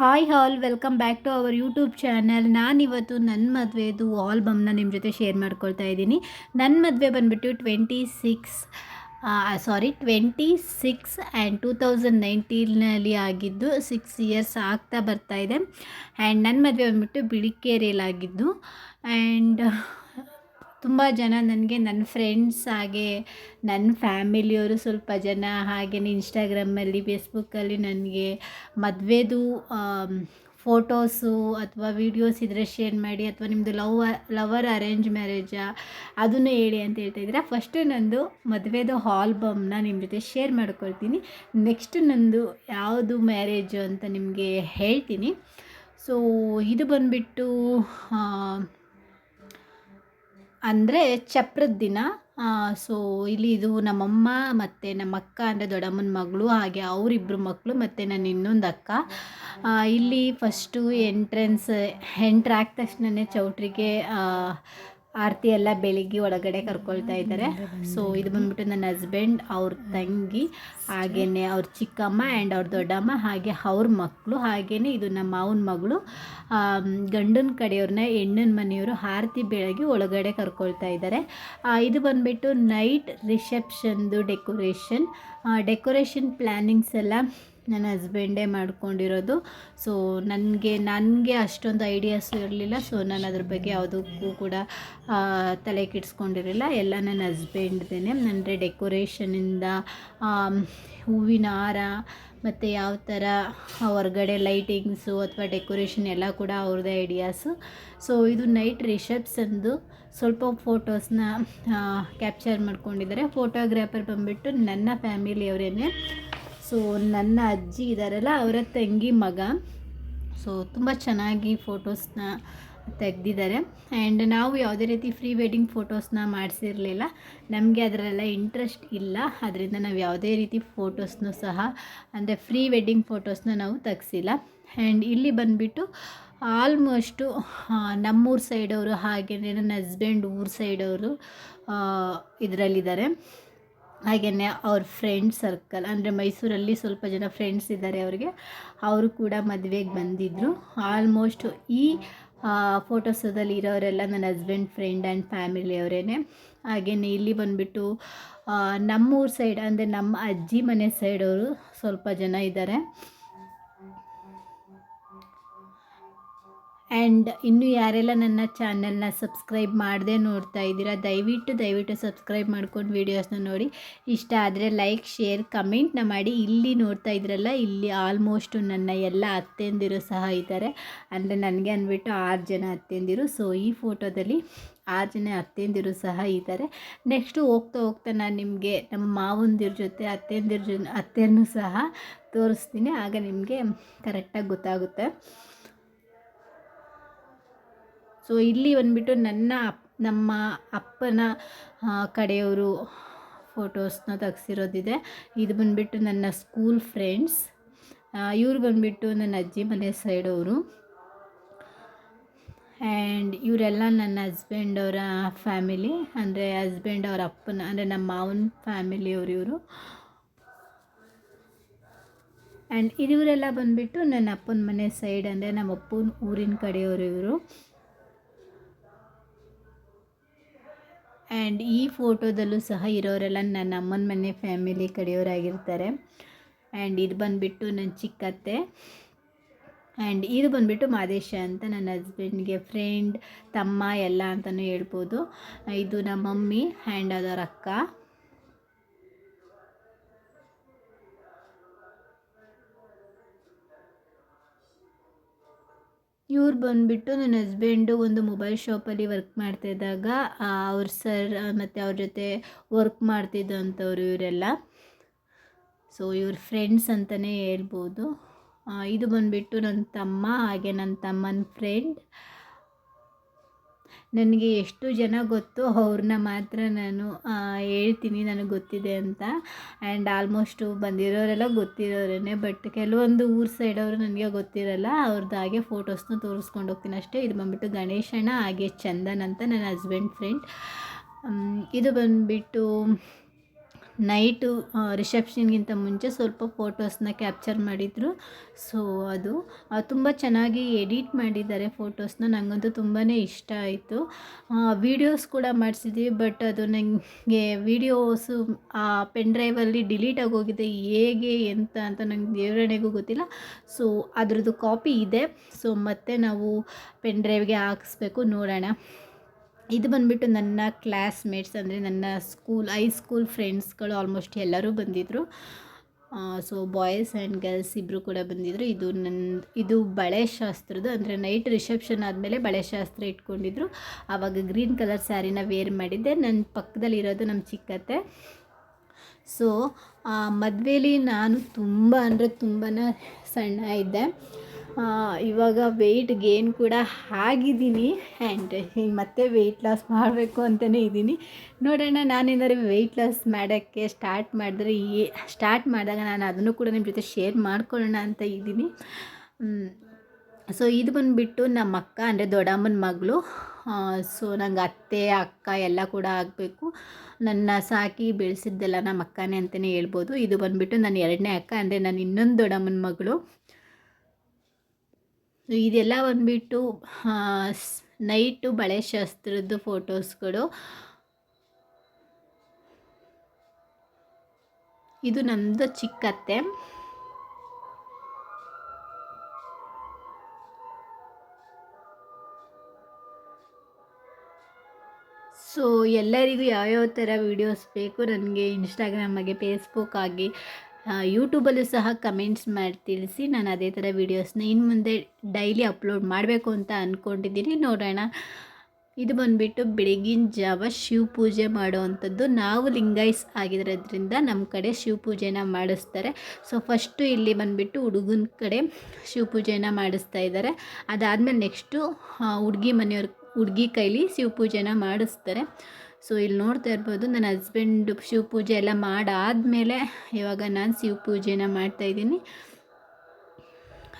Hi all, welcome back to our YouTube channel. ನಾನಿವತ್ತು ನನ್ನ ಮದುವೆದು ಆಲ್ಬಮ್ನ ನಿಮ್ಮ ಜೊತೆ ಶೇರ್ ಮಾಡ್ಕೊಳ್ತಾ ಇದ್ದೀನಿ. ನನ್ನ ಮದುವೆ ಬಂದುಬಿಟ್ಟು twenty six sorry twenty six and two thousand ನೈನ್ಟೀನಲ್ಲಿ ಆಗಿದ್ದು ಸಿಕ್ಸ್ ಇಯರ್ಸ್ ಆಗ್ತಾ ಬರ್ತಾ ಇದೆ. ಆ್ಯಂಡ್ ನನ್ನ ಮದುವೆ ಬಂದುಬಿಟ್ಟು ಬಿಳಿಕೇರಿಯಲ್ಲಾಗಿದ್ದು. ಆ್ಯಂಡ್ ತುಂಬ ಜನ ನನಗೆ ನನ್ನ ಫ್ರೆಂಡ್ಸ್ ಹಾಗೆ ನನ್ನ ಫ್ಯಾಮಿಲಿಯವರು ಸ್ವಲ್ಪ ಜನ ಹಾಗೆಯೇ ಇನ್ಸ್ಟಾಗ್ರಾಮಲ್ಲಿ ಫೇಸ್ಬುಕ್ಕಲ್ಲಿ ನನಗೆ ಮದುವೆದು ಫೋಟೋಸು ಅಥವಾ ವೀಡಿಯೋಸ್ ಇದ್ದರೆ ಶೇರ್ ಮಾಡಿ ಅಥವಾ ನಿಮ್ಮದು ಲವ್ ಲವರ್ ಅರೇಂಜ್ ಮ್ಯಾರೇಜಾ ಅದನ್ನು ಹೇಳಿ ಅಂತ ಹೇಳ್ತಾ ಇದ್ದೀರಾ. ಫಸ್ಟು ನಂದು ಮದುವೆದು ಆಲ್ಬಮ್ನ ನಿಮ್ಮ ಜೊತೆ ಶೇರ್ ಮಾಡ್ಕೊಳ್ತೀನಿ. ನೆಕ್ಸ್ಟ್ ನಂದು ಯಾವುದು ಮ್ಯಾರೇಜು ಅಂತ ನಿಮಗೆ ಹೇಳ್ತೀನಿ. ಸೊ ಇದು ಬಂದುಬಿಟ್ಟು ಅಂದರೆ ಚಪ್ರದ ದಿನ. ಸೊ ಇಲ್ಲಿ ಇದು ನಮ್ಮಮ್ಮ ಮತ್ತು ನಮ್ಮ ಅಕ್ಕ ಅಂದರೆ ದೊಡ್ಡಮ್ಮನ ಮಗಳು, ಹಾಗೆ ಅವರಿಬ್ಬರು ಮಕ್ಕಳು ಮತ್ತು ನನ್ನ ಇನ್ನೊಂದು ಅಕ್ಕ. ಇಲ್ಲಿ ಫಸ್ಟು ಎಂಟ್ರೆನ್ಸ್ ಎಂಟ್ರ್ ಆದ ತಕ್ಷಣವೇ ಚೌಟ್ರಿಗೆ ಆರತಿ ಎಲ್ಲ ಬೆಳಿಗ್ಗೆ ಒಳಗಡೆ ಕರ್ಕೊಳ್ತಾ ಇದ್ದಾರೆ. ಸೊ ಇದು ಬಂದ್ಬಿಟ್ಟು ನನ್ನ ಹಸ್ಬೆಂಡ್ ಅವ್ರ ತಂಗಿ ಹಾಗೆಯೇ ಅವ್ರ ಚಿಕ್ಕಮ್ಮ ಆ್ಯಂಡ್ ಅವ್ರ ದೊಡ್ಡಮ್ಮ, ಹಾಗೆ ಅವ್ರ ಮಕ್ಕಳು ಹಾಗೆಯೇ ಇದು ನಮ್ಮ ಮಾವನ ಮಗಳು. ಗಂಡನ ಕಡೆಯವ್ರನ್ನ ಹೆಣ್ಣಿನ ಮನೆಯವರು ಆರತಿ ಬೆಳಗ್ಗೆ ಒಳಗಡೆ ಕರ್ಕೊಳ್ತಾ ಇದ್ದಾರೆ. ಇದು ಬಂದುಬಿಟ್ಟು ನೈಟ್ ರಿಸೆಪ್ಷನ್ದು ಡೆಕೋರೇಷನ್ ಡೆಕೋರೇಷನ್ ಪ್ಲ್ಯಾನಿಂಗ್ಸ್ ಎಲ್ಲ ನನ್ನ ಹಸ್ಬೆಂಡೇ ಮಾಡ್ಕೊಂಡಿರೋದು. ಸೊ ನನಗೆ ನನಗೆ ಅಷ್ಟೊಂದು ಐಡಿಯಾಸು ಇರಲಿಲ್ಲ. ಸೊ ನಾನು ಅದ್ರ ಬಗ್ಗೆ ಯಾವುದಕ್ಕೂ ಕೂಡ ತಲೆ ಕೆಡಿಸ್ಕೊಂಡಿರಲಿಲ್ಲ. ಎಲ್ಲ ನನ್ನ ಹಸ್ಬೆಂಡ್ದೇ ಅಂದರೆ ಡೆಕೋರೇಷನಿಂದ ಹೂವಿನ ಹಾರ, ಮತ್ತು ಯಾವ ಥರ ಹೊರಗಡೆ ಲೈಟಿಂಗ್ಸು ಅಥವಾ ಡೆಕೋರೇಷನ್ ಎಲ್ಲ ಕೂಡ ಅವ್ರದ್ದೇ ಐಡಿಯಾಸು ಸೊ ಇದು ನೈಟ್ ರಿಸೆಪ್ಷನ್ದು ಸ್ವಲ್ಪ ಫೋಟೋಸ್ನ ಕ್ಯಾಪ್ಚರ್ ಮಾಡ್ಕೊಂಡಿದ್ದಾರೆ. ಫೋಟೋಗ್ರಾಫರ್ ಬಂದುಬಿಟ್ಟು ನನ್ನ ಫ್ಯಾಮಿಲಿಯವರೇನೆ ಸೊ ನನ್ನ ಅಜ್ಜಿ ಇದ್ದಾರಲ್ಲ ಅವರ ತಂಗಿ ಮಗ. ಸೊ ತುಂಬ ಚೆನ್ನಾಗಿ ಫೋಟೋಸ್ನ ತೆಗೆದಿದ್ದಾರೆ. ಆ್ಯಂಡ್ ನಾವು ಯಾವುದೇ ರೀತಿ ಫ್ರೀ ವೆಡ್ಡಿಂಗ್ ಫೋಟೋಸ್ನ ಮಾಡಿಸಿರಲಿಲ್ಲ. ನಮಗೆ ಅದರಲ್ಲೆಲ್ಲ ಇಂಟ್ರೆಸ್ಟ್ ಇಲ್ಲ. ಅದರಿಂದ ನಾವು ಯಾವುದೇ ರೀತಿ ಫೋಟೋಸ್ನೂ ಸಹ, ಅಂದರೆ ಫ್ರೀ ವೆಡ್ಡಿಂಗ್ ಫೋಟೋಸ್ನ ನಾವು ತೆಗ್ಸಿಲ್ಲ. ಆ್ಯಂಡ್ ಇಲ್ಲಿ ಬಂದುಬಿಟ್ಟು ಆಲ್ಮೋಸ್ಟು ನಮ್ಮೂರು ಸೈಡವರು ಹಾಗೆಯೇ ನನ್ನ ಹಸ್ಬೆಂಡ್ ಊರು ಸೈಡವರು ಇದರಲ್ಲಿದ್ದಾರೆ. ಹಾಗೆಯೇ ಅವ್ರ ಫ್ರೆಂಡ್ ಸರ್ಕಲ್ ಅಂದರೆ ಮೈಸೂರಲ್ಲಿ ಸ್ವಲ್ಪ ಜನ ಫ್ರೆಂಡ್ಸ್ ಇದ್ದಾರೆ ಅವರಿಗೆ. ಅವರು ಕೂಡ ಮದುವೆಗೆ ಬಂದಿದ್ದರು ಆಲ್ಮೋಸ್ಟ್ ಈ ಫೋಟೋಸದಲ್ಲಿ ಇರೋರೆಲ್ಲ ನನ್ನ ಹಸ್ಬೆಂಡ್ ಫ್ರೆಂಡ್ ಆ್ಯಂಡ್ ಫ್ಯಾಮಿಲಿಯವರೇನೆ ಹಾಗೆಯೇ ಇಲ್ಲಿ ಬಂದುಬಿಟ್ಟು ನಮ್ಮೂರ ಸೈಡ್ ಅಂದರೆ ನಮ್ಮ ಅಜ್ಜಿ ಮನೆ ಸೈಡವರು ಸ್ವಲ್ಪ ಜನ ಇದ್ದಾರೆ. ಆ್ಯಂಡ್ ಇನ್ನೂ ಯಾರೆಲ್ಲ ನನ್ನ ಚಾನಲ್ನ ಸಬ್ಸ್ಕ್ರೈಬ್ ಮಾಡದೆ ನೋಡ್ತಾ ಇದ್ದೀರಾ, ದಯವಿಟ್ಟು ದಯವಿಟ್ಟು ಸಬ್ಸ್ಕ್ರೈಬ್ ಮಾಡ್ಕೊಂಡು ವೀಡಿಯೋಸ್ನ ನೋಡಿ. ಇಷ್ಟ ಆದರೆ ಲೈಕ್ ಶೇರ್ ಕಮೆಂಟ್ನ ಮಾಡಿ. ಇಲ್ಲಿ ನೋಡ್ತಾ ಇದ್ರಲ್ಲ, ಇಲ್ಲಿ ಆಲ್ಮೋಸ್ಟು ನನ್ನ ಎಲ್ಲ ಅತ್ತೆಂದಿರು ಸಹ ಇದ್ದಾರೆ. ಅಂದರೆ ನನಗೆ ಅಂದ್ಬಿಟ್ಟು ಆರು ಜನ ಅತ್ತೆಂದಿರು. ಸೊ ಈ ಫೋಟೋದಲ್ಲಿ ಆರು ಜನ ಅತ್ತೆಂದಿರು ಸಹ ಇದ್ದಾರೆ. ನೆಕ್ಸ್ಟು ಹೋಗ್ತಾ ಹೋಗ್ತಾ ನಾನು ನಿಮಗೆ ನಮ್ಮ ಮಾವಂದಿರ ಜೊತೆ, ಅತ್ತೆಂದಿರ ಜೊ ಅತ್ತೆಯನ್ನು ಸಹ ತೋರಿಸ್ತೀನಿ. ಆಗ ನಿಮಗೆ ಕರೆಕ್ಟಾಗಿ ಗೊತ್ತಾಗುತ್ತೆ. ಸೊ ಇಲ್ಲಿ ಬಂದುಬಿಟ್ಟು ನನ್ನ ನಮ್ಮ ಅಪ್ಪನ ಕಡೆಯವರು ಫೋಟೋಸ್ನ ತೆಗ್ಸಿರೋದಿದೆ. ಇದು ಬಂದುಬಿಟ್ಟು ನನ್ನ ಸ್ಕೂಲ್ ಫ್ರೆಂಡ್ಸ್. ಇವರು ಬಂದುಬಿಟ್ಟು ನನ್ನ ಅಜ್ಜಿ ಮನೆ ಸೈಡವರು. ಆ್ಯಂಡ್ ಇವರೆಲ್ಲ ನನ್ನ ಹಸ್ಬೆಂಡ್ ಅವರ ಫ್ಯಾಮಿಲಿ, ಅಂದರೆ ಹಸ್ಬೆಂಡ್ ಅವರ ಅಪ್ಪನ, ಅಂದರೆ ನಮ್ಮ ಮಾವನ ಫ್ಯಾಮಿಲಿಯವರು ಇವರು. ಆ್ಯಂಡ್ ಇದಿವರೆಲ್ಲ ಬಂದುಬಿಟ್ಟು ನನ್ನ ಅಪ್ಪನ ಮನೆ ಸೈಡ್, ಅಂದರೆ ನಮ್ಮ ಅಪ್ಪನ ಊರಿನ ಕಡೆಯವರು ಇವರು. ಆ್ಯಂಡ್ ಈ ಫೋಟೋದಲ್ಲೂ ಸಹ ಇರೋರೆಲ್ಲ ನನ್ನ ಅಮ್ಮನ ಮನೆ ಫ್ಯಾಮಿಲಿ ಕಡೆಯವರಾಗಿರ್ತಾರೆ. ಆ್ಯಂಡ್ ಇದು ಬಂದುಬಿಟ್ಟು ನನ್ನ ಚಿಕ್ಕತ್ತೆ ಆ್ಯಂಡ್ ಇದು ಬಂದುಬಿಟ್ಟು ಮಾದೇಶ ಅಂತ ನನ್ನ ಹಸ್ಬೆಂಡ್ಗೆ ಫ್ರೆಂಡ್ ತಮ್ಮ ಎಲ್ಲ ಅಂತಲೂ ಹೇಳ್ಬೋದು. ಇದು ನಮ್ಮ ಮಮ್ಮಿ ಆ್ಯಂಡ್ ಅದರ ಅಕ್ಕ. ಇವ್ರು ಬಂದುಬಿಟ್ಟು ನನ್ನ ಹಸ್ಬೆಂಡು ಒಂದು ಮೊಬೈಲ್ ಶಾಪಲ್ಲಿ ವರ್ಕ್ ಮಾಡ್ತಿದ್ದಾಗ ಅವ್ರ ಸರ್ ಮತ್ತು ಅವ್ರ ಜೊತೆ ವರ್ಕ್ ಮಾಡ್ತಿದ್ದಂಥವ್ರು ಇವರೆಲ್ಲ. ಸೊ ಇವ್ರ ಫ್ರೆಂಡ್ಸ್ ಅಂತಲೇ ಹೇಳ್ಬೋದು. ಇದು ಬಂದುಬಿಟ್ಟು ನನ್ನ ತಮ್ಮ, ಹಾಗೆ ನನ್ನ ತಮ್ಮನ ಫ್ರೆಂಡ್ ನನಗೆ ಎಷ್ಟು ಜನ ಗೊತ್ತು ಅವ್ರನ್ನ ಮಾತ್ರ ನಾನು ಹೇಳ್ತೀನಿ ನನಗೆ ಗೊತ್ತಿದೆ ಅಂತ. ಆ್ಯಂಡ್ ಆಲ್ಮೋಸ್ಟು ಬಂದಿರೋರೆಲ್ಲ ಗೊತ್ತಿರೋರೇ ಬಟ್ ಕೆಲವೊಂದು ಊರು ಸೈಡವರು ನನಗೆ ಗೊತ್ತಿರಲ್ಲ ಅವ್ರದ್ದು ಹಾಗೆ ಫೋಟೋಸ್ನ ತೋರಿಸ್ಕೊಂಡು ಹೋಗ್ತೀನಿ ಅಷ್ಟೇ. ಇದು ಬಂದುಬಿಟ್ಟು ಗಣೇಶಣ್ಣ, ಹಾಗೆ ಚಂದನ್ ಅಂತ ನನ್ನ ಹಸ್ಬೆಂಡ್ ಫ್ರೆಂಡ್ ಇದು ಬಂದುಬಿಟ್ಟು ನೈಟು ರಿಸೆಪ್ಷನ್ಗಿಂತ ಮುಂಚೆ ಸ್ವಲ್ಪ ಫೋಟೋಸ್ನ ಕ್ಯಾಪ್ಚರ್ ಮಾಡಿದರು. ಸೊ, ಅದು ತುಂಬ ಚೆನ್ನಾಗಿ ಎಡಿಟ್ ಮಾಡಿದ್ದಾರೆ ಫೋಟೋಸ್ನ. ನನಗಂತೂ ತುಂಬಾ ಇಷ್ಟ ಆಯಿತು. ವೀಡಿಯೋಸ್ ಕೂಡ ಮಾಡಿಸಿದ್ವಿ, ಬಟ್ ಅದು ನನಗೆ ವೀಡಿಯೋಸು, ಆ, ಪೆನ್ ಡ್ರೈವಲ್ಲಿ ಡಿಲೀಟ್ ಆಗೋಗಿದೆ ಹೇಗೆ, ಎಂತ ಅಂತ ನಂಗೆ ದೇವರಣೆಗೂ ಗೊತ್ತಿಲ್ಲ. ಸೊ, ಅದರದ್ದು ಕಾಪಿ ಇದೆ. ಸೊ, ಮತ್ತೆ ನಾವು ಪೆನ್ ಡ್ರೈವ್ಗೆ ಹಾಕಿಸ್ಬೇಕು, ನೋಡೋಣ. ಇದು ಬಂದುಬಿಟ್ಟು ನನ್ನ ಕ್ಲಾಸ್ಮೇಟ್ಸ್ ಅಂದರೆ ನನ್ನ ಸ್ಕೂಲ್ ಐ ಸ್ಕೂಲ್ ಫ್ರೆಂಡ್ಸ್ಗಳು ಆಲ್ಮೋಸ್ಟ್ ಎಲ್ಲರೂ ಬಂದಿದ್ದರು ಸೊ ಬಾಯ್ಸ್ ಆ್ಯಂಡ್ ಗರ್ಲ್ಸ್ ಇಬ್ಬರು ಕೂಡ ಬಂದಿದ್ದರು ಇದು ನನ್ನ ಇದು ಬಳೆ ಶಾಸ್ತ್ರದ್ದು. ಅಂದರೆ ನೈಟ್ ರಿಸೆಪ್ಷನ್ ಆದಮೇಲೆ ಬಳೆ ಶಾಸ್ತ್ರ ಇಟ್ಕೊಂಡಿದ್ರು. ಆವಾಗ ಗ್ರೀನ್ ಕಲರ್ ಸ್ಯಾರಿನ ವೇರ್ ಮಾಡಿದ್ದೆ. ನನ್ನ ಪಕ್ಕದಲ್ಲಿರೋದು ನಮ್ಮ ಚಿಕ್ಕತ್ತೆ. ಸೊ ಮದುವೆಲಿ ನಾನು ತುಂಬ ಅಂದರೆ ತುಂಬಾ ಸಣ್ಣ ಇದ್ದೆ. ಇವಾಗ ವೆಯ್ಟ್ ಗೇನ್ ಕೂಡ ಆಗಿದ್ದೀನಿ ಆ್ಯಂಡ್ ಮತ್ತೆ ವೆಯ್ಟ್ ಲಾಸ್ ಮಾಡಬೇಕು ಅಂತಲೇ ಇದ್ದೀನಿ. ನೋಡೋಣ, ನಾನೇನಾದ್ರು ವೆಯ್ಟ್ ಲಾಸ್ ಮಾಡೋಕ್ಕೆ ಸ್ಟಾರ್ಟ್ ಮಾಡಿದ್ರೆ ಏ ಸ್ಟಾರ್ಟ್ ಮಾಡಿದಾಗ ನಾನು ಅದನ್ನು ಕೂಡ ನಿಮ್ಮ ಜೊತೆ ಶೇರ್ ಮಾಡ್ಕೊಳ್ಳೋಣ ಅಂತ ಇದ್ದೀನಿ. ಸೊ ಇದು ಬಂದುಬಿಟ್ಟು ನಮ್ಮ ಅಕ್ಕ ಅಂದರೆ ದೊಡ್ಡಮ್ಮನ ಮಗಳು. ಸೊ ನಂಗೆ ಅತ್ತೆ, ಅಕ್ಕ ಎಲ್ಲ ಕೂಡ ಆಗಬೇಕು. ನನ್ನ ಸಾಕಿ ಬೆಳೆಸಿದ್ದೆಲ್ಲ ನಮ್ಮ ಅಕ್ಕನೇ ಅಂತಲೇ ಹೇಳ್ಬೋದು. ಇದು ಬಂದುಬಿಟ್ಟು ನನ್ನ ಎರಡನೇ ಅಕ್ಕ ಅಂದರೆ ನಾನು ಇನ್ನೊಂದು ದೊಡ್ಡಮ್ಮನ ಮಗಳು. ಇದೆಲ್ಲ ಬಂದುಬಿಟ್ಟು ನೈಟು ಬಳೆ ಶಾಸ್ತ್ರದ್ದು ಫೋಟೋಸ್ಗಳು. ಇದು ನಮ್ಮದು ಚಿಕ್ಕತ್ತೆ. ಸೊ ಎಲ್ಲರಿಗೂ ಯಾವ್ಯಾವ ಥರ ವೀಡಿಯೋಸ್ ಬೇಕು, ನನಗೆ ಇನ್ಸ್ಟಾಗ್ರಾಮ್ ಆಗಿ ಫೇಸ್ಬುಕ್ ಆಗಿ ಯೂಟ್ಯೂಬಲ್ಲೂ ಸಹ ಕಮೆಂಟ್ಸ್ ಮಾಡಿ ತಿಳಿಸಿ ನಾನು ಅದೇ ಥರ ವೀಡಿಯೋಸ್ನ ಇನ್ನು ಮುಂದೆ ಡೈಲಿ ಅಪ್ಲೋಡ್ ಮಾಡಬೇಕು ಅಂತ ಅಂದ್ಕೊಂಡಿದ್ದೀನಿ ನೋಡೋಣ. ಇದು ಬಂದುಬಿಟ್ಟು ಬೆಳಗಿನ ಜಾವ ಶಿವ ಪೂಜೆ ಮಾಡುವಂಥದ್ದು. ನಾವು ಲಿಂಗಾಯಿಸ್ ಆಗಿರೋದ್ರಿಂದ ನಮ್ಮ ಕಡೆ ಶಿವ ಪೂಜೆನ ಮಾಡಿಸ್ತಾರೆ. ಸೊ ಫಸ್ಟು ಇಲ್ಲಿ ಬಂದುಬಿಟ್ಟು ಹುಡುಗನ ಕಡೆ ಶಿವ ಪೂಜೆನ ಮಾಡಿಸ್ತಾ ಇದ್ದಾರೆ. ಅದಾದಮೇಲೆ ನೆಕ್ಸ್ಟು ಹುಡುಗಿ ಮನೆಯವ್ರ, ಹುಡುಗಿ ಕೈಲಿ ಶಿವ ಪೂಜೆನ ಮಾಡಿಸ್ತಾರೆ. ಸೊ ಇಲ್ಲಿ ನೋಡ್ತಾ ಇರ್ಬೋದು, ನನ್ನ ಹಸ್ಬೆಂಡ್ ಶಿವ ಪೂಜೆ ಎಲ್ಲ ಮಾಡಾದಮೇಲೆ ಇವಾಗ ನಾನು ಶಿವ ಪೂಜೆನ ಮಾಡ್ತಾಯಿದ್ದೀನಿ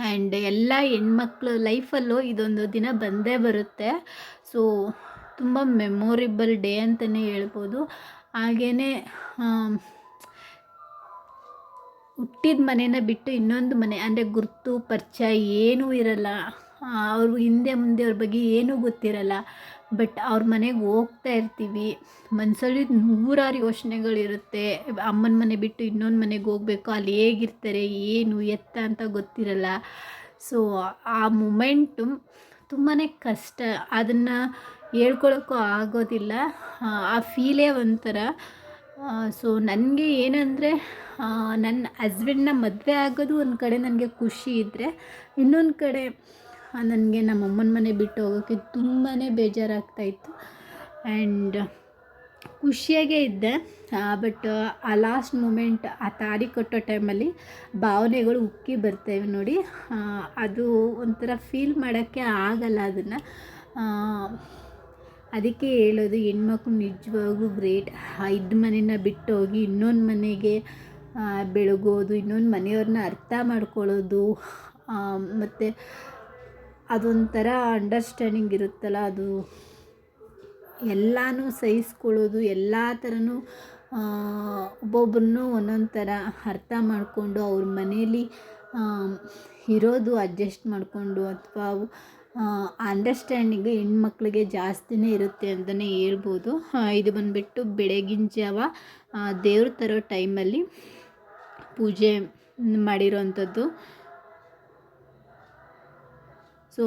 ಆ್ಯಂಡ್ ಎಲ್ಲ ಹೆಣ್ಮಕ್ಳು ಲೈಫಲ್ಲೂ ಇದೊಂದು ದಿನ ಬಂದೇ ಬರುತ್ತೆ. ಸೊ ತುಂಬ ಮೆಮೊರಿಬಲ್ ಡೇ ಅಂತಲೇ ಹೇಳ್ಬೋದು. ಹಾಗೇ ಹುಟ್ಟಿದ ಮನೇನ ಬಿಟ್ಟು ಇನ್ನೊಂದು ಮನೆ, ಅಂದರೆ ಗುರುತು, ಪರಿಚಯ ಏನೂ ಇರಲ್ಲ. ಅವ್ರ ಹಿಂದೆ ಮುಂದೆ ಅವ್ರ ಬಗ್ಗೆ ಏನೂ ಗೊತ್ತಿರಲ್ಲ. ಬಟ್ ಅವ್ರ ಮನೆಗೆ ಹೋಗ್ತಾ ಇರ್ತೀವಿ. ಮನಸ್ಸಲ್ಲಿ ನೂರಾರು ಯೋಚನೆಗಳಿರುತ್ತೆ. ಅಮ್ಮನ ಮನೆ ಬಿಟ್ಟು ಇನ್ನೊಂದು ಮನೆಗೆ ಹೋಗ್ಬೇಕು. ಅಲ್ಲಿ ಹೇಗಿರ್ತಾರೆ? ಏನು? ಎತ್ತ ಅಂತ ಗೊತ್ತಿರಲ್ಲ. ಸೊ ಆ ಮೂಮೆಂಟು ತುಂಬಾ ಕಷ್ಟ. ಅದನ್ನು ಹೇಳ್ಕೊಳಕ್ಕೂ ಆಗೋದಿಲ್ಲ. ಆ ಫೀಲೇ ಒಂಥರ. ಸೊ ನನಗೆ ಏನಂದರೆ ನನ್ನ ಹಸ್ಬೆಂಡ್ನ ಮದುವೆ ಆಗೋದು ಒಂದು ಕಡೆ ನನಗೆ ಖುಷಿ ಇದ್ದರೆ ಇನ್ನೊಂದು ಕಡೆ ನನಗೆ ನಮ್ಮ ಅಮ್ಮನ ಮನೆ ಬಿಟ್ಟು ಹೋಗೋಕ್ಕೆ ತುಂಬಾ ಬೇಜಾರಾಗ್ತಾಯಿತ್ತು ಆ್ಯಂಡ್ ಖುಷಿಯಾಗೇ ಇದ್ದೆ. ಬಟ್ ಆ ಲಾಸ್ಟ್ ಮೂಮೆಂಟ್ ಆ ತಾರಿ ಕಟ್ಟೋ ಟೈಮಲ್ಲಿ ಭಾವನೆಗಳು ಉಕ್ಕಿ ಬರ್ತೇವೆ ನೋಡಿ. ಅದು ಒಂಥರ ಫೀಲ್ ಮಾಡೋಕ್ಕೆ ಆಗಲ್ಲ ಅದನ್ನು. ಅದಕ್ಕೆ ಹೇಳೋದು, ಹೆಣ್ಮಕ್ಳು ನಿಜವಾಗೂ ಗ್ರೇಟ್ ಇದ್ದ ಮನೇನ ಬಿಟ್ಟು ಹೋಗಿ ಇನ್ನೊಂದು ಮನೆಗೆ ಬೆಳಗೋದು, ಇನ್ನೊಂದು ಮನೆಯವ್ರನ್ನ ಅರ್ಥ ಮಾಡ್ಕೊಳ್ಳೋದು ಮತ್ತು ಅದೊಂಥರ ಅಂಡರ್ಸ್ಟ್ಯಾಂಡಿಂಗ್ ಇರುತ್ತಲ್ಲ, ಅದು ಎಲ್ಲನೂ ಸಹಿಸ್ಕೊಳ್ಳೋದು, ಎಲ್ಲ ಥರನೂ ಒಬ್ಬೊಬ್ರನ್ನೂ ಒಂದೊಂದು ಥರ ಅರ್ಥ ಮಾಡಿಕೊಂಡು ಅವ್ರ ಮನೇಲಿ ಇರೋದು ಅಡ್ಜಸ್ಟ್ ಮಾಡಿಕೊಂಡು ಅಥವಾ ಅಂಡರ್ಸ್ಟ್ಯಾಂಡಿಂಗ್ ಹೆಣ್ಮಕ್ಳಿಗೆ ಜಾಸ್ತಿನೇ ಇರುತ್ತೆ ಅಂತಲೇ ಹೇಳ್ಬೋದು. ಇದು ಬಂದುಬಿಟ್ಟು ಬೆಳಗಿನ ಜಾವ ದೇವ್ರ ತರೋ ಟೈಮಲ್ಲಿ ಪೂಜೆ ಮಾಡಿರೋವಂಥದ್ದು ಸೊ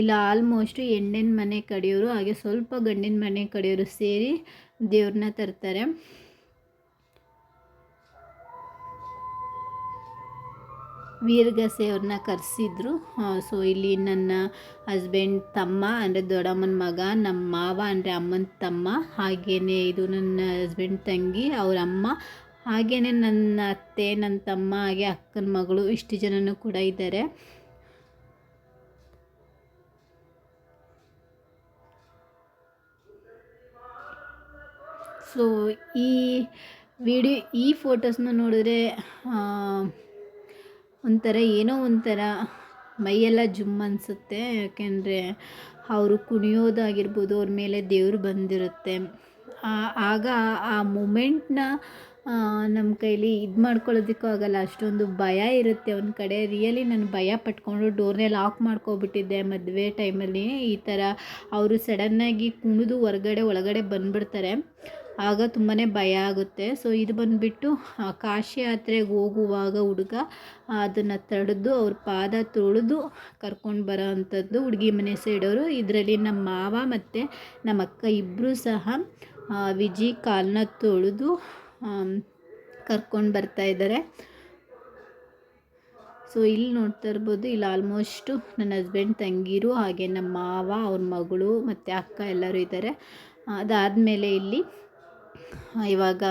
ಇಲ್ಲ ಆಲ್ಮೋಸ್ಟ್ ಹೆಣ್ಣಿನ ಮನೆ ಕಡೆಯವರು ಹಾಗೆ ಸ್ವಲ್ಪ ಗಂಡಿನ ಮನೆ ಕಡೆಯವರು ಸೇರಿ ದೇವ್ರನ್ನ ತರ್ತಾರೆ. ವೀರಗಸೆಯವ್ರನ್ನ ಕರೆಸಿದ್ರು. ಸೊ ಇಲ್ಲಿ ನನ್ನ ಹಸ್ಬೆಂಡ್ ತಮ್ಮ, ಅಂದರೆ ದೊಡ್ಡಮ್ಮನ ಮಗ ನಮ್ಮ ಮಾವ, ಅಂದರೆ ಅಮ್ಮನ ತಮ್ಮ ಹಾಗೆಯೇ ಇದು ನನ್ನ ಹಸ್ಬೆಂಡ್ ತಂಗಿ ಅವ್ರ ಅಮ್ಮ ಹಾಗೆಯೇ ನನ್ನ ಅತ್ತೆ ನನ್ನ ತಮ್ಮ, ಹಾಗೆ ಅಕ್ಕನ ಮಗಳು, ಇಷ್ಟು ಜನನೂ ಕೂಡ ಇದ್ದಾರೆ ಸೊ ಈ ವಿಡಿಯೋ ಈ ಫೋಟೋಸ್ನ ನೋಡಿದ್ರೆ ಒಂಥರ ಏನೋ ಒಂಥರ ಮೈಯೆಲ್ಲ ಜುಮ್ ಅನಿಸುತ್ತೆ. ಯಾಕೆಂದರೆ ಅವರು ಕುಣಿಯೋದಾಗಿರ್ಬೋದು, ಅವ್ರ ಮೇಲೆ ದೇವರು ಬಂದಿರುತ್ತೆ. ಆಗ ಆ ಮೂಮೆಂಟ್ನ ನಮ್ಮ ಕೈಲಿ ಇದು ಮಾಡ್ಕೊಳ್ಳೋದಕ್ಕೂ ಆಗಲ್ಲ. ಅಷ್ಟೊಂದು ಭಯ ಇರುತ್ತೆ ಒಂದು ಕಡೆ. ರಿಯಲಿ ನಾನು ಭಯ ಪಟ್ಕೊಂಡು ಡೋರ್ನೇ ಲಾಕ್ ಮಾಡ್ಕೊಬಿಟ್ಟಿದ್ದೆ ಮದುವೆ ಟೈಮಲ್ಲಿ ಈ ಥರ ಅವರು ಸಡನ್ನಾಗಿ ಕುಣಿದು ಹೊರಗಡೆ, ಒಳಗಡೆ ಬಂದುಬಿಡ್ತಾರೆ. ಆಗ ತುಂಬಾ ಭಯ ಆಗುತ್ತೆ. ಸೊ ಇದು ಬಂದುಬಿಟ್ಟು ಕಾಶಿ ಯಾತ್ರೆಗೆ ಹೋಗುವಾಗ ಹುಡುಗ ಅದನ್ನು ತಡೆದು, ಅವ್ರ ಪಾದ ತೊಳೆದು ಕರ್ಕೊಂಡು ಬರೋ ಅಂಥದ್ದು ಹುಡುಗಿ ಮನೆ ಸೈಡವರು ಇದರಲ್ಲಿ ನಮ್ಮ ಮಾವ ಮತ್ತು ನಮ್ಮ ಅಕ್ಕ ಇಬ್ಬರೂ ಸಹ ವಿಜಿ ಕಾಲನ್ನ ತೊಳೆದು ಕರ್ಕೊಂಡು ಬರ್ತಾ ಇದ್ದಾರೆ. ಸೊ ಇಲ್ಲಿ ನೋಡ್ತಾ ಇರ್ಬೋದು, ಇಲ್ಲಿ ಆಲ್ಮೋಸ್ಟು ನನ್ನ ಹಸ್ಬೆಂಡ್ ತಂಗಿರು, ಹಾಗೆ ನಮ್ಮ ಮಾವ, ಅವ್ರ ಮಗಳು ಮತ್ತು ಅಕ್ಕ ಎಲ್ಲರೂ ಇದ್ದಾರೆ. ಅದಾದಮೇಲೆ ಇಲ್ಲಿ ಇವಾಗ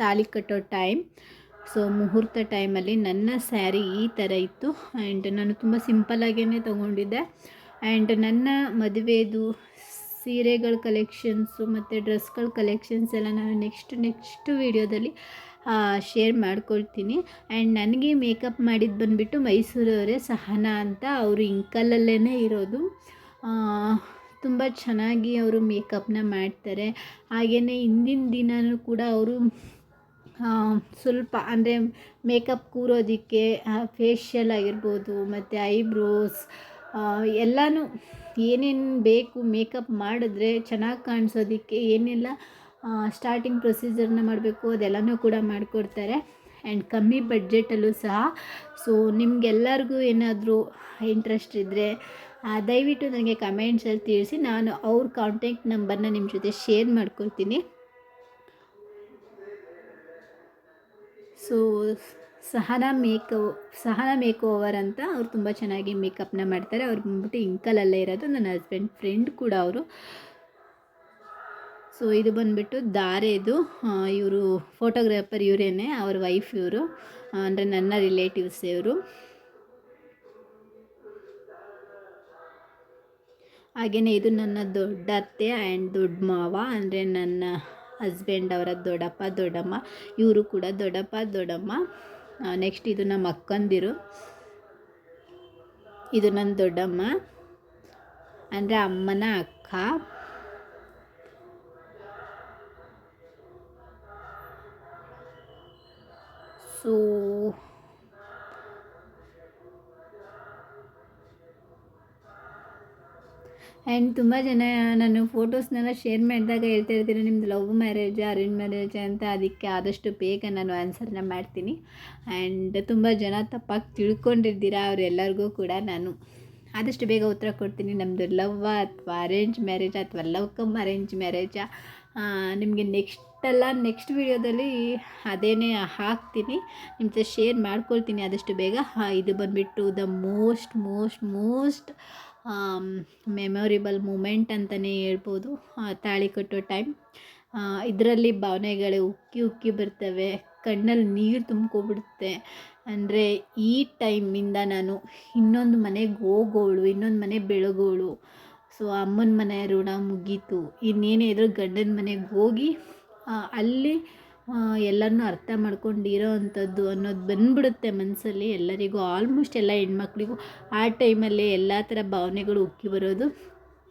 ತಾಳಿ ಕಟ್ಟೋ ಟೈಮ್ ಸೊ ಮುಹೂರ್ತ ಟೈಮಲ್ಲಿ ನನ್ನ ಸ್ಯಾರಿ ಈ ಥರ ಇತ್ತು. ಆ್ಯಂಡ್ ನಾನು ತುಂಬ ಸಿಂಪಲ್ಲಾಗೇ ತೊಗೊಂಡಿದ್ದೆ. ಆ್ಯಂಡ್ ನನ್ನ ಮದುವೆದು ಸೀರೆಗಳ ಕಲೆಕ್ಷನ್ಸು ಮತ್ತು ಡ್ರೆಸ್ಗಳ ಕಲೆಕ್ಷನ್ಸ್ ಎಲ್ಲ ನಾನು ನೆಕ್ಸ್ಟ್ ನೆಕ್ಸ್ಟ್ ವೀಡಿಯೋದಲ್ಲಿ ಶೇರ್ ಮಾಡ್ಕೊಳ್ತೀನಿ. ಆ್ಯಂಡ್ ನನಗೆ ಮೇಕಪ್ ಮಾಡಿದ್ದು ಬಂದುಬಿಟ್ಟು ಮೈಸೂರವರೇ ಸಹನಾ ಅಂತ ಅವರು ಇಂಕಲಲ್ಲೇ ಇರೋದು. ತುಂಬ ಚೆನ್ನಾಗಿ ಅವರು ಮೇಕಪ್ನ ಮಾಡ್ತಾರೆ. ಹಾಗೆಯೇ ಹಿಂದಿನ ದಿನವೂ ಕೂಡ ಅವರು ಸ್ವಲ್ಪ ಅಂದರೆ ಮೇಕಪ್ ಕೂರೋದಕ್ಕೆ ಫೇಶಿಯಲ್ ಆಗಿರ್ಬೋದು, ಮತ್ತು ಐಬ್ರೋಸ್ ಎಲ್ಲನೂ ಏನೇನು ಬೇಕು ಮೇಕಪ್ ಮಾಡಿದ್ರೆ ಚೆನ್ನಾಗಿ ಕಾಣಿಸೋದಕ್ಕೆ ಏನೆಲ್ಲ ಸ್ಟಾರ್ಟಿಂಗ್ ಪ್ರೊಸೀಜರ್ನ ಮಾಡಬೇಕು ಅದೆಲ್ಲನೂ ಕೂಡ ಮಾಡಿಕೊಡ್ತಾರೆ. ಆ್ಯಂಡ್ ಕಮ್ಮಿ ಬಡ್ಜೆಟಲ್ಲೂ ಸಹ. ಸೊ ನಿಮಗೆಲ್ಲರಿಗೂ ಏನಾದರೂ ಇಂಟ್ರೆಸ್ಟ್ ಇದ್ದರೆ ದಯವಿಟ್ಟು ನನಗೆ ಕಮೆಂಟ್ಸಲ್ಲಿ ತಿಳಿಸಿ. ನಾನು ಅವ್ರ ಕಾಂಟ್ಯಾಕ್ಟ್ ನಂಬರ್ನ ನಿಮ್ಮ ಜೊತೆ ಶೇರ್ ಮಾಡ್ಕೊಳ್ತೀನಿ. So Sahana make Sahana make over ಅಂತ ಅವ್ರು ತುಂಬ ಚೆನ್ನಾಗಿ ಮೇಕಪ್ನ ಮಾಡ್ತಾರೆ. ಅವ್ರು ಬಂದ್ಬಿಟ್ಟು ಇಂಕಲಲ್ಲೇ ಇರೋದು. ನನ್ನ ಹಸ್ಬೆಂಡ್ ಫ್ರೆಂಡ್ ಕೂಡ ಅವರು. ಸೊ ಇದು ಬಂದುಬಿಟ್ಟು ದಾರೆದು. ಇವರು ಫೋಟೋಗ್ರಾಫರ್ ಇವರೇನೆ. ಅವ್ರ ವೈಫ್ ಇವರು. ಅಂದರೆ ನನ್ನ ರಿಲೇಟಿವ್ಸ್ ಇವರು. ಹಾಗೆಯೇ ಇದು ನನ್ನ ದೊಡ್ಡ ಅತ್ತೆ ಆ್ಯಂಡ್ ದೊಡ್ಡ ಮಾವ, ಅಂದರೆ ನನ್ನ ಹಸ್ಬೆಂಡ್ ಅವರ ದೊಡ್ಡಪ್ಪ, ದೊಡ್ಡಮ್ಮ, ಇವರು ಕೂಡ ದೊಡ್ಡಪ್ಪ, ದೊಡ್ಡಮ್ಮ. ನೆಕ್ಸ್ಟ್ ಇದು ನಮ್ಮ ಅಕ್ಕಂದಿರು. ಇದು ನನ್ನ ದೊಡ್ಡಮ್ಮ, ಅಂದರೆ ಅಮ್ಮನ ಅಕ್ಕ. ಸೊ ಆ್ಯಂಡ್ ತುಂಬ ಜನ ನಾನು ಫೋಟೋಸ್ನೆಲ್ಲ ಶೇರ್ ಮಾಡಿದಾಗ ಹೇಳ್ತಾ ಇರ್ತೀರ ನಿಮ್ಮದು ಲವ್ ಮ್ಯಾರೇಜ್ ಅರೇಂಜ್ ಮ್ಯಾರೇಜ್ ಅಂತ ಅದಕ್ಕೆ ಆದಷ್ಟು ಬೇಗ ನಾನು ಆನ್ಸರ್ನ ಮಾಡ್ತೀನಿ. ಆ್ಯಂಡ್ ತುಂಬ ಜನ ತಪ್ಪಾಗಿ ತಿಳ್ಕೊಂಡಿರ್ತೀರ, ಅವರೆಲ್ಲರಿಗೂ ಕೂಡ ನಾನು ಆದಷ್ಟು ಬೇಗ ಉತ್ತರ ಕೊಡ್ತೀನಿ. ನಮ್ಮದು ಲವ್ವ ಅಥವಾ ಅರೇಂಜ್ ಮ್ಯಾರೇಜ್ ಅಥವಾ ಲವ್ ಕಮ್ ಅರೇಂಜ್ ಮ್ಯಾರೇಜಾ ನಿಮಗೆ ನೆಕ್ಸ್ಟ್ ನೆಕ್ಸ್ಟೆಲ್ಲ ನೆಕ್ಸ್ಟ್ ವಿಡಿಯೋದಲ್ಲಿ ಅದೇನೇ ಹಾಕ್ತೀನಿ. ನಿಮ್ಮ ಜೊತೆ ಶೇರ್ ಮಾಡ್ಕೊಳ್ತೀನಿ ಆದಷ್ಟು ಬೇಗ. ಇದು ಬಂದುಬಿಟ್ಟು the most most most memorable moment ಅಂತಲೇ ಹೇಳ್ಬೋದು. ತಾಳಿ ಕಟ್ಟೋ ಟೈಮ್ ಇದರಲ್ಲಿ ಭಾವನೆಗಳು ಉಕ್ಕಿ ಉಕ್ಕಿ ಬರ್ತವೆ. ಕಣ್ಣಲ್ಲಿ ನೀರು ತುಂಬ್ಕೊಬಿಡುತ್ತೆ ಅಂದರೆ ಈ ಟೈಮಿಂದ ನಾನು ಇನ್ನೊಂದು ಮನೆಗೆ ಹೋಗೋಳು, ಇನ್ನೊಂದು ಮನೆ ಬೆಳಗೋಳು. ಸೊ ಅಮ್ಮನ ಮನೆ ಋಣ ಮುಗೀತು. ಇನ್ನೇನೇ ಇದ್ರೂ ಗಂಡನ ಮನೆಗೆ ಹೋಗಿ ಅಲ್ಲಿ ಎಲ್ಲರನ್ನೂ ಅರ್ಥ ಮಾಡ್ಕೊಂಡಿರೋ ಅಂಥದ್ದು ಅನ್ನೋದು ಬಂದ್ಬಿಡುತ್ತೆ ಮನಸ್ಸಲ್ಲಿ ಎಲ್ಲರಿಗೂ ಆಲ್ಮೋಸ್ಟ್ ಎಲ್ಲ ಹೆಣ್ಮಕ್ಳಿಗೂ ಆ ಟೈಮಲ್ಲಿ ಎಲ್ಲ ಥರ ಭಾವನೆಗಳು ಉಕ್ಕಿ ಬರೋದು.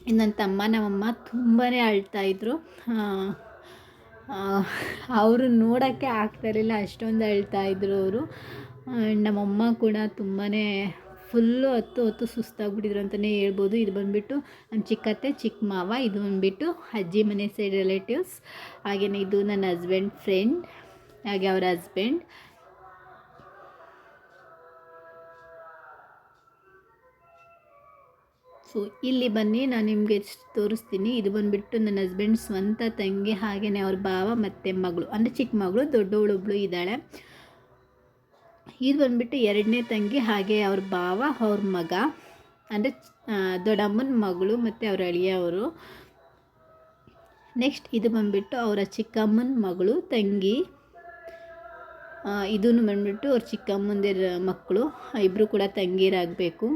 ನನ್ನ ತಮ್ಮ, ನಮ್ಮಮ್ಮ ತುಂಬಾ ಅಳ್ತಾಯಿದ್ರು ಅವರು ನೋಡೋಕ್ಕೆ ಆಗ್ತಾಯಿರಲಿಲ್ಲ ಅಷ್ಟೊಂದು ಅಳ್ತಾಯಿದ್ರು ಅವರು. ನಮ್ಮಮ್ಮ ಕೂಡ ತುಂಬಾ ಫುಲ್ಲು ಹತ್ತು ಹತ್ತು ಸುಸ್ತಾಗ್ಬಿಟ್ಟಿದ್ರು ಅಂತಲೇ ಹೇಳ್ಬೋದು. ಇದು ಬಂದುಬಿಟ್ಟು ನಮ್ಮ ಚಿಕ್ಕತ್ತೆ ಚಿಕ್ಕ ಮಾವ, ಇದು ಬಂದುಬಿಟ್ಟು ಅಜ್ಜಿ ಮನೆ ಸೈಡ್ ರಿಲೇಟಿವ್ಸ್ ಹಾಗೆಯೇ ಇದು ನನ್ನ ಹಸ್ಬೆಂಡ್ ಫ್ರೆಂಡ್ ಹಾಗೆ ಅವರ ಹಸ್ಬೆಂಡ್ ಸೊ ಇಲ್ಲಿ ಬನ್ನಿ, ನಾನು ನಿಮಗೆ ತೋರಿಸ್ತೀನಿ. ಇದು ಬಂದುಬಿಟ್ಟು ನನ್ನ ಹಸ್ಬೆಂಡ್ ಸ್ವಂತ ತಂಗಿ ಹಾಗೆಯೇ ಅವ್ರ ಭಾವ ಮತ್ತು ಮಗಳು. ಅಂದರೆ ಚಿಕ್ಕ ಮಗಳು, ದೊಡ್ಡವಳೊಬ್ಳು ಇದ್ದಾಳೆ. ಇದು ಬಂದುಬಿಟ್ಟು ಎರಡನೇ ತಂಗಿ ಹಾಗೆ ಅವ್ರ ಭಾವ, ಅವ್ರ ಮಗ, ಅಂದರೆ ದೊಡ್ಡಮ್ಮನ ಮಗಳು ಮತ್ತು ಅವ್ರ ಅಳಿಯವರು. ನೆಕ್ಸ್ಟ್ ಇದು ಬಂದುಬಿಟ್ಟು ಅವರ ಚಿಕ್ಕಮ್ಮನ ಮಗಳು, ತಂಗಿ. ಇದೂ ಬಂದುಬಿಟ್ಟು ಅವ್ರ ಚಿಕ್ಕಮ್ಮಂದಿರ ಮಕ್ಕಳು ಇಬ್ಬರು ಕೂಡ ತಂಗಿರಾಗಬೇಕು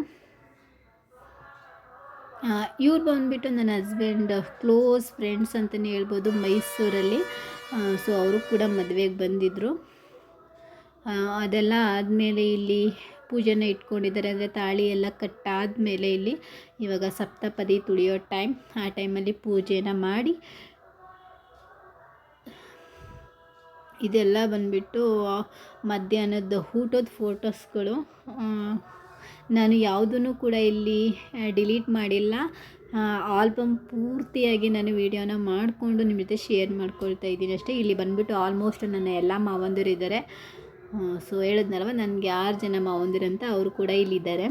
ಇವ್ರು ಬಂದುಬಿಟ್ಟು ನನ್ನ ಹಸ್ಬೆಂಡ್ ಕ್ಲೋಸ್ ಫ್ರೆಂಡ್ಸ್ ಅಂತಲೇ ಹೇಳ್ಬೋದು ಮೈಸೂರಲ್ಲಿ. ಸೊ ಅವರು ಕೂಡ ಮದುವೆಗೆ ಬಂದಿದ್ದರು ಅದೆಲ್ಲ ಆದಮೇಲೆ ಇಲ್ಲಿ ಪೂಜೆನ ಇಟ್ಕೊಂಡಿದ್ದಾರೆ. ಅಂದರೆ ತಾಳಿ ಎಲ್ಲ ಕಟ್ಟಾದಮೇಲೆ ಇಲ್ಲಿ ಇವಾಗ ಸಪ್ತಪದಿ ತುಳಿಯೋ ಟೈಮ್ ಆ ಟೈಮಲ್ಲಿ ಪೂಜೆನ ಮಾಡಿ ಇದೆಲ್ಲ ಬಂದುಬಿಟ್ಟು ಮಧ್ಯಾಹ್ನದ ಊಟದ ಫೋಟೋಸ್ಗಳು ನಾನು ಯಾವುದನ್ನು ಕೂಡ ಇಲ್ಲಿ ಡಿಲೀಟ್ ಮಾಡಿಲ್ಲ. ಆಲ್ಬಮ್ ಪೂರ್ತಿಯಾಗಿ ನಾನು ವೀಡಿಯೋನ ಮಾಡಿಕೊಂಡು ನಿಮ್ಮ ಜೊತೆ ಶೇರ್ ಮಾಡ್ಕೊಳ್ತಾ ಇದ್ದೀನಿ ಅಷ್ಟೇ. ಇಲ್ಲಿ ಬಂದುಬಿಟ್ಟು ಆಲ್ಮೋಸ್ಟ್ ನನ್ನ ಎಲ್ಲ ಮಾವಂದಿರು ಇದ್ದಾರೆ. ಸೊ ಹೇಳಿದ್ನಲ್ವ? ನನಗೆ ಆರು ಜನ ಮಾವಂದಿರಂತ ಅವರು ಕೂಡ ಇಲ್ಲಿದ್ದಾರೆ.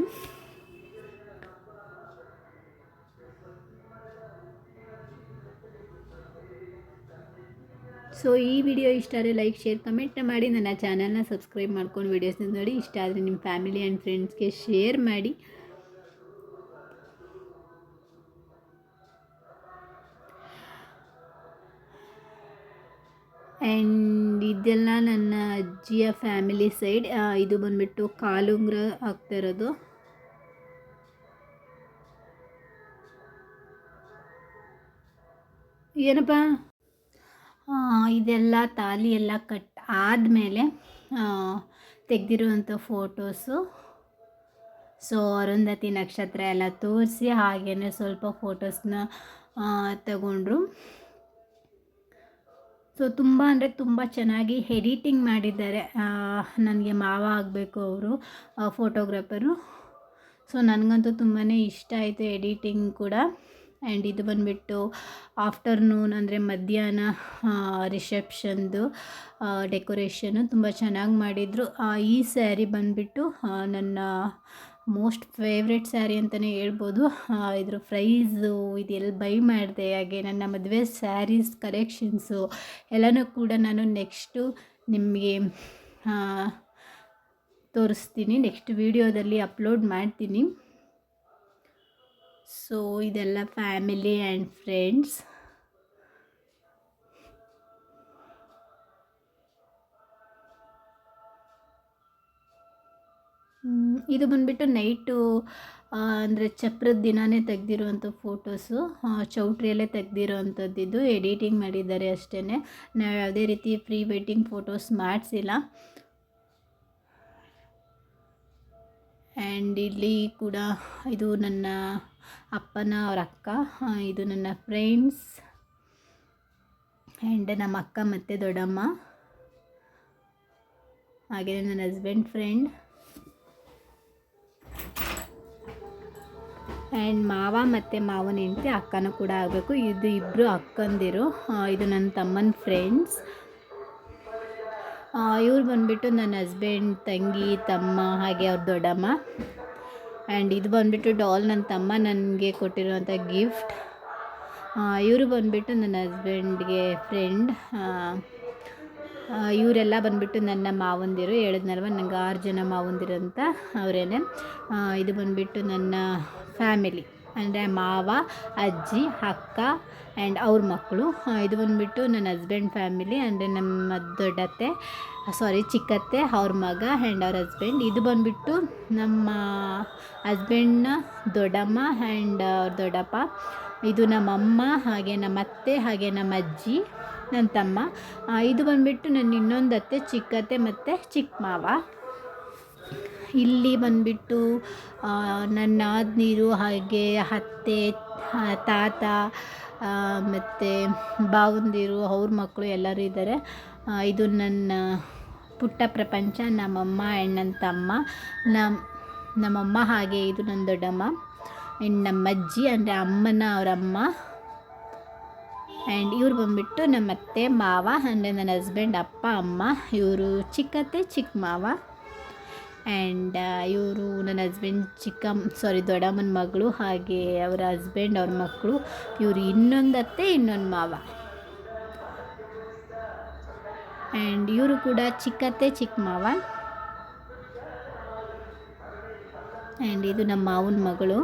ಸೊ ಈ ವಿಡಿಯೋ ಇಷ್ಟ ಆದರೆ ಲೈಕ್ ಶೇರ್ ಕಮೆಂಟ್ ಮಾಡಿ. ನನ್ನ ಚಾನಲ್ನ ಸಬ್ಸ್ಕ್ರೈಬ್ ಮಾಡ್ಕೊಂಡು ವೀಡಿಯೋಸ್ನ ನೋಡಿ. ಇಷ್ಟ ಆದರೆ ನಿಮ್ಮ ಫ್ಯಾಮಿಲಿ ಆ್ಯಂಡ್ ಫ್ರೆಂಡ್ಸ್ಗೆ ಶೇರ್ ಮಾಡಿ. ಆ್ಯಂಡ್ ಇದೆಲ್ಲ ನನ್ನ ಅಜ್ಜಿಯ ಫ್ಯಾಮಿಲಿ ಸೈಡ್ ಇದು ಬಂದುಬಿಟ್ಟು ಕಾಲುಂಗ್ರ ಆಗ್ತಾ ಇರೋದು. ಏನಪ್ಪ? ಇದೆಲ್ಲ ತಾಲಿ ಎಲ್ಲ ಕಟ್ ಆದಮೇಲೆ ತೆಗೆದಿರುವಂಥ ಫೋಟೋಸು ಸೊ ಅರುಂಧತಿ ನಕ್ಷತ್ರ ಎಲ್ಲ ತೋರಿಸಿ ಹಾಗೆಯೇ ಸ್ವಲ್ಪ ಫೋಟೋಸ್ನ ತಗೊಂಡ್ರು. ಸೊ ತುಂಬ ಅಂದರೆ ತುಂಬ ಚೆನ್ನಾಗಿ ಎಡಿಟಿಂಗ್ ಮಾಡಿದ್ದಾರೆ. ನನಗೆ ಮಾವ ಆಗಬೇಕು ಅವರು ಫೋಟೋಗ್ರಾಫರು ಸೊ ನನಗಂತೂ ತುಂಬಾ ಇಷ್ಟ ಆಯಿತು ಎಡಿಟಿಂಗ್ ಕೂಡ. ಆ್ಯಂಡ್ ಇದು ಬಂದುಬಿಟ್ಟು ಆಫ್ಟರ್ನೂನ್ ಅಂದರೆ ಮಧ್ಯಾಹ್ನ ರಿಸೆಪ್ಷನ್ದು ಡೆಕೋರೇಷನ್ನು ತುಂಬ ಚೆನ್ನಾಗಿ ಮಾಡಿದರು. ಈ ಸ್ಯಾರಿ ಬಂದುಬಿಟ್ಟು ನನ್ನ ಮೋಸ್ಟ್ ಫೇವ್ರೆಟ್ ಸ್ಯಾರಿ ಅಂತಲೇ ಹೇಳ್ಬೋದು. ಇದ್ರ ಪ್ರೈಸು ಇದು ಎಲ್ಲಿ ಬೈ ಮಾಡಿದೆ. ಹಾಗೆ ನನ್ನ ಮದುವೆ ಸ್ಯಾರೀಸ್ ಕಲೆಕ್ಷನ್ಸು ಎಲ್ಲನೂ ಕೂಡ ನಾನು ನೆಕ್ಸ್ಟು ನಿಮಗೆ ತೋರಿಸ್ತೀನಿ. ನೆಕ್ಸ್ಟ್ ವೀಡಿಯೋದಲ್ಲಿ ಅಪ್ಲೋಡ್ ಮಾಡ್ತೀನಿ. ಸೊ ಇದೆಲ್ಲ ಫ್ಯಾಮಿಲಿ ಆ್ಯಂಡ್ ಫ್ರೆಂಡ್ಸ್ ಇದು ಬಂದುಬಿಟ್ಟು ನೈಟು ಅಂದರೆ ಚಪ್ರದ ದಿನವೇ ತೆಗ್ದಿರುವಂಥ ಫೋಟೋಸು. ಚೌಟ್ರಿಯಲ್ಲೇ ತೆಗೆದಿರುವಂಥದ್ದಿದ್ದು ಎಡಿಟಿಂಗ್ ಮಾಡಿದ್ದಾರೆ ಅಷ್ಟೇ ನಾವು ಯಾವುದೇ ರೀತಿ ಪ್ರೀ ವೆಡ್ಡಿಂಗ್ ಫೋಟೋಸ್ ಮಾಡಿಸಿಲ್ಲ. ಆ್ಯಂಡ್ ಇಲ್ಲಿ ಕೂಡ ಇದು ನನ್ನ ಅಪ್ಪನ ಅವ್ರ ಅಕ್ಕ ಇದು ನನ್ನ ಫ್ರೆಂಡ್ಸ್. ಆ್ಯಂಡ್ ನಮ್ಮ ಅಕ್ಕ ಮತ್ತು ದೊಡ್ಡಮ್ಮ. ಹಾಗೆ ನನ್ನ ಹಸ್ಬೆಂಡ್ ಫ್ರೆಂಡ್. ಆ್ಯಂಡ್ ಮಾವ ಮತ್ತು ಮಾವನ ಹೆಂಡತಿ ಅಕ್ಕನೂ ಕೂಡ ಆಗಬೇಕು. ಇದು ಇಬ್ಬರು ಅಕ್ಕಂದಿರು. ಇದು ನನ್ನ ತಮ್ಮನ ಫ್ರೆಂಡ್ಸ್ ಇವ್ರು ಬಂದುಬಿಟ್ಟು ನನ್ನ ಹಸ್ಬೆಂಡ್ ತಂಗಿ, ತಮ್ಮ, ಹಾಗೆ ಅವ್ರ ದೊಡ್ಡಮ್ಮ. ಆ್ಯಂಡ್ ಇದು ಬಂದುಬಿಟ್ಟು ಡಾಲ್ ನನ್ನ ತಮ್ಮ ನನಗೆ ಕೊಟ್ಟಿರುವಂಥ ಗಿಫ್ಟ್ ಇವರು ಬಂದುಬಿಟ್ಟು ನನ್ನ ಹಸ್ಬೆಂಡ್ಗೆ ಫ್ರೆಂಡ್ ಇವರೆಲ್ಲ ಬಂದುಬಿಟ್ಟು ನನ್ನ ಮಾವಂದಿರು. ಹೇಳಿದ್ನಲ್ವ ನನಗೆ ಆರು ಜನ ಮಾವಂದಿರು ಅಂತ ಅವರೇನೆ. ಇದು ಬಂದುಬಿಟ್ಟು ನನ್ನ ಫ್ಯಾಮಿಲಿ. ಅಂದರೆ ಮಾವ, ಅಜ್ಜಿ, ಅಕ್ಕ ಆ್ಯಂಡ್ ಅವ್ರ ಮಕ್ಕಳು. ಇದು ಬಂದುಬಿಟ್ಟು ನನ್ನ ಹಸ್ಬೆಂಡ್ ಫ್ಯಾಮಿಲಿ ಅಂದರೆ ನಮ್ಮ ದೊಡ್ಡತ್ತೆ ಸಾರಿ ಚಿಕ್ಕತ್ತೆ, ಅವ್ರ ಮಗ ಆ್ಯಂಡ್ ಅವ್ರ ಹಸ್ಬೆಂಡ್ ಇದು ಬಂದುಬಿಟ್ಟು ನಮ್ಮ ಹಸ್ಬೆಂಡ್ನ ದೊಡ್ಡಮ್ಮ ಆ್ಯಂಡ್ ಅವ್ರ ದೊಡ್ಡಪ್ಪ. ಇದು ನಮ್ಮಮ್ಮ, ಹಾಗೆ ನಮ್ಮ ಅತ್ತೆ ಹಾಗೆ ನಮ್ಮ ಅಜ್ಜಿ ನನ್ನ ತಮ್ಮ ಇದು ಬಂದುಬಿಟ್ಟು ನನ್ನ ಇನ್ನೊಂದು ಅತ್ತೆ, ಚಿಕ್ಕತ್ತೆ ಮತ್ತು ಚಿಕ್ಕ ಮಾವ. ಇಲ್ಲಿ ಬಂದುಬಿಟ್ಟು ನನ್ನ ಆದ್ನೀರು ಹಾಗೆ ಅತ್ತೆ ತಾತ ಮತ್ತು ಬಾವಂದಿರು ಅವ್ರ ಮಕ್ಕಳು ಎಲ್ಲರೂ ಇದ್ದಾರೆ. ಇದು ನನ್ನ ಪುಟ್ಟ ಪ್ರಪಂಚ, ನಮ್ಮಮ್ಮ ಅಣ್ಣನ ತಮ್ಮ ನಮ್ಮ ನಮ್ಮಮ್ಮ ಹಾಗೆ ಇದು ನನ್ನ ದೊಡ್ಡಮ್ಮ. ಆ್ಯಂಡ್ ನಮ್ಮ ಅಜ್ಜಿ ಅಂದರೆ ಅಮ್ಮನ ಅವರಮ್ಮ. ಆ್ಯಂಡ್ ಇವ್ರು ಬಂದುಬಿಟ್ಟು ನಮ್ಮ ಅತ್ತೆ ಮಾವ ಅಂದರೆ ನನ್ನ ಹಸ್ಬೆಂಡ್ ಅಪ್ಪ, ಅಮ್ಮ, ಇವರು ಚಿಕ್ಕತ್ತೆ, ಚಿಕ್ಕ ಮಾವ. ಆ್ಯಂಡ್ ಇವರು ನನ್ನ ಹಸ್ಬೆಂಡ್ ಚಿಕ್ಕಮ್ಮ ಸಾರಿ ದೊಡ್ಡಮ್ಮನ ಮಗಳು, ಹಾಗೆ ಅವರ ಹಸ್ಬೆಂಡ್ ಅವ್ರ ಮಕ್ಕಳು ಇವರು ಇನ್ನೊಂದು ಅತ್ತೆ, ಇನ್ನೊಂದು ಮಾವ. ಆ್ಯಂಡ್ ಇವರು ಕೂಡ ಚಿಕ್ಕತ್ತೆ ಚಿಕ್ಕ ಮಾವ. ಆ್ಯಂಡ್ ಇದು ನಮ್ಮ ಮಾವನ ಮಗಳು.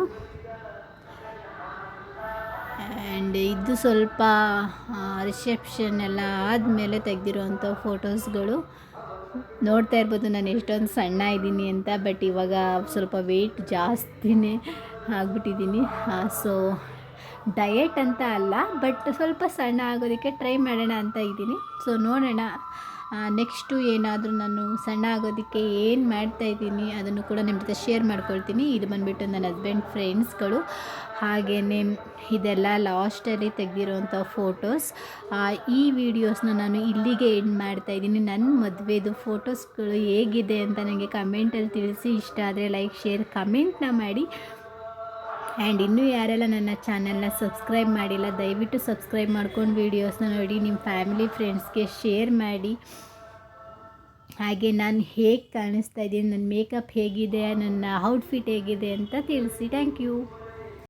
ಆ್ಯಂಡ್ ಇದು ಸ್ವಲ್ಪ ರಿಸೆಪ್ಷನ್ ಎಲ್ಲ ಆದಮೇಲೆ ತೆಗೆದಿರುವಂಥ ಫೋಟೋಸ್ಗಳು ನೋಡ್ತಾ ಇರ್ಬೋದು, ನಾನು ಎಷ್ಟೊಂದು ಸಣ್ಣ ಇದ್ದೀನಿ ಅಂತ, ಬಟ್ ಇವಾಗ ಸ್ವಲ್ಪ ವೆಯ್ಟ್ ಜಾಸ್ತಿನೇ ಆಗಿಬಿಟ್ಟಿದ್ದೀನಿ. ಸೊ ಡಯೆಟ್ ಅಂತ ಅಲ್ಲ ಬಟ್ ಸ್ವಲ್ಪ ಸಣ್ಣ ಆಗೋದಕ್ಕೆ ಟ್ರೈ ಮಾಡೋಣ ಅಂತ ಇದ್ದೀನಿ. ಸೊ ನೋಡೋಣ ನೆಕ್ಸ್ಟು ಏನಾದರೂ ನಾನು ಸಣ್ಣ ಆಗೋದಕ್ಕೆ ಏನು ಮಾಡ್ತಾಯಿದ್ದೀನಿ ಅದನ್ನು ಕೂಡ ನಿಮ್ಮ ಜೊತೆ ಶೇರ್ ಮಾಡ್ಕೊಳ್ತೀನಿ. ಇದು ಬಂದುಬಿಟ್ಟು ನನ್ನ ಹಸ್ಬೆಂಡ್ ಫ್ರೆಂಡ್ಸ್ಗಳು ಹಾಗೆಯೇ ಇದೆಲ್ಲ ಲಾಸ್ಟಲ್ಲಿ ತೆಗೆದಿರೋಂಥ ಫೋಟೋಸ್. ಈ ವಿಡಿಯೋಸ್ನ ನಾನು ಇಲ್ಲಿಗೆ ಎಂಡ್ ಮಾಡ್ತಾಯಿದ್ದೀನಿ ನನ್ನ ಮದುವೆದು ಫೋಟೋಸ್ಗಳು ಹೇಗಿದೆ ಅಂತ ನನಗೆ ಕಮೆಂಟಲ್ಲಿ ತಿಳಿಸಿ. ಇಷ್ಟ ಆದರೆ ಲೈಕ್, ಶೇರ್, ಕಮೆಂಟ್ನ ಮಾಡಿ. ಆ್ಯಂಡ್ ಇನ್ನೂ ಯಾರೆಲ್ಲ ನನ್ನ ಚಾನಲ್ನ ಸಬ್ಸ್ಕ್ರೈಬ್ ಮಾಡಿಲ್ಲ, ದಯವಿಟ್ಟು ಸಬ್ಸ್ಕ್ರೈಬ್ ಮಾಡ್ಕೊಂಡು ವೀಡಿಯೋಸ್ನ ನೋಡಿ, ನಿಮ್ಮ ಫ್ಯಾಮಿಲಿ, ಫ್ರೆಂಡ್ಸ್ಗೆ ಶೇರ್ ಮಾಡಿ. ಹಾಗೆ ನಾನು ಹೇಗೆ ಕಾಣಿಸ್ತಾ ಇದ್ದೀನಿ, ನನ್ನ ಮೇಕಪ್ ಹೇಗಿದೆ, ನನ್ನ ಔಟ್ಫಿಟ್ ಹೇಗಿದೆ ಅಂತ ತಿಳಿಸಿ. Thank you.